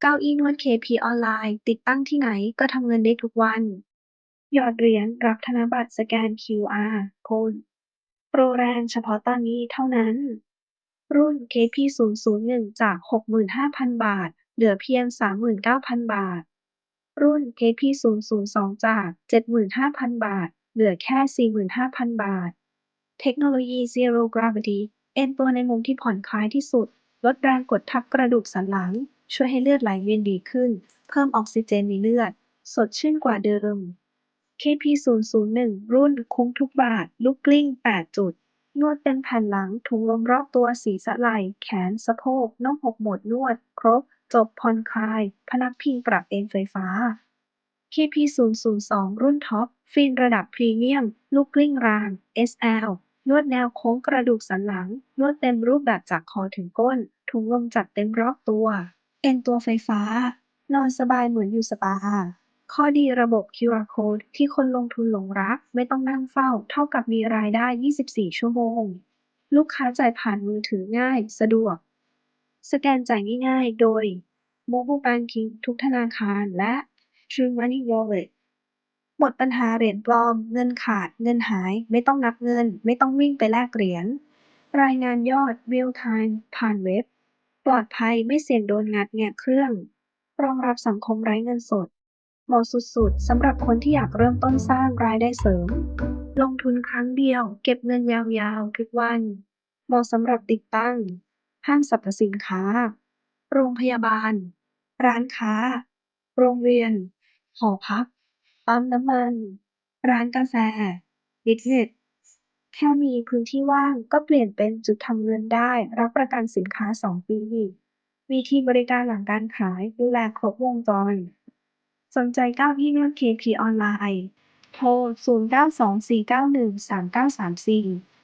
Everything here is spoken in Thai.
เก้าอี้นวด KP ออนไลน์ ติดตั้งที่ไหนก็ทำเงินได้ทุกวัน หยอดเหรียญรับธนบัตรสแกน QR Code โปรแรงเฉพาะตอนนี้เท่านั้น รุ่น KP001 จาก 65,000 บาท เหลือเพียง 39,000 บาท รุ่น KP002 จาก 75,000 บาท เหลือแค่ 45,000 บาท เทคโนโลยี Zero Gravity เอนตัวในมุมที่ผ่อนคลายที่สุด ลดแรงกดทับกระดูกสันหลัง ช่วยให้เลือดไหลเวียนดีขึ้น เพิ่มออกซิเจนในเลือด สดชื่นกว่าเดิม KP001 รุ่นคุ้มทุกบาทลูกกลิ้ง 8 จุด นวดเป็นแผ่นหลัง ถุงลมรอบตัวศีรษะไหล่ แขน สะโพกน่องหกหมดนวด ครบ จบผ่อนคลาย พนักพิงปรับเอนไฟฟ้า KP002 รุ่นท็อป ฟินระดับพรีเมียมลูกกลิ้งราง SL นวดแนวโค้งกระดูกสันหลัง นวดเต็มรูปแบบจากคอถึงก้น ถุงลมจัดเต็มรอบตัว เอนตัวไฟฟ้า นอนสบายเหมือนอยู่สปา ข้อดีระบบ QR Code ที่คนลงทุนหลงรัก ไม่ต้องนั่งเฝ้า เท่ากับมีรายได้ 24 ชั่วโมง ลูกค้าจ่ายผ่านมือถือง่าย สะดวก สแกนจ่ายง่ายๆ โดย Mobile Banking ทุกธนาคารและ True Money Wallet หมดปัญหาเหรียญปลอม เงินขาด เงินหาย ไม่ต้องนับเงิน ไม่ต้องวิ่งไปแลกเหรียญ รายงานยอด Real Time ผ่านเว็บ ปลอดภัยไม่เสี่ยงโดนงัดแงะเครื่อง รองรับสังคมไร้เงินสด เหมาะสุด ๆ สำหรับคนที่อยากเริ่มต้นสร้างรายได้เสริม ลงทุนครั้งเดียว เก็บเงินยาว ๆ ทุกวัน เหมาะสำหรับติดตั้ง ห้างสรรพสินค้า โรงพยาบาล ร้านค้า โรงเรียน หอพัก ปั๊มน้ำมัน ร้านกาแฟ ฟิตเนส แค่มีพื้นที่ว่างก็เปลี่ยนเป็นจุดทำเงินได้ รับประกันสินค้า2ปี มีทีมบริการหลังการขาย ดูแลครบวงจร สนใจก้าอี้นวด KP ออนไลน์ โทร 0924913934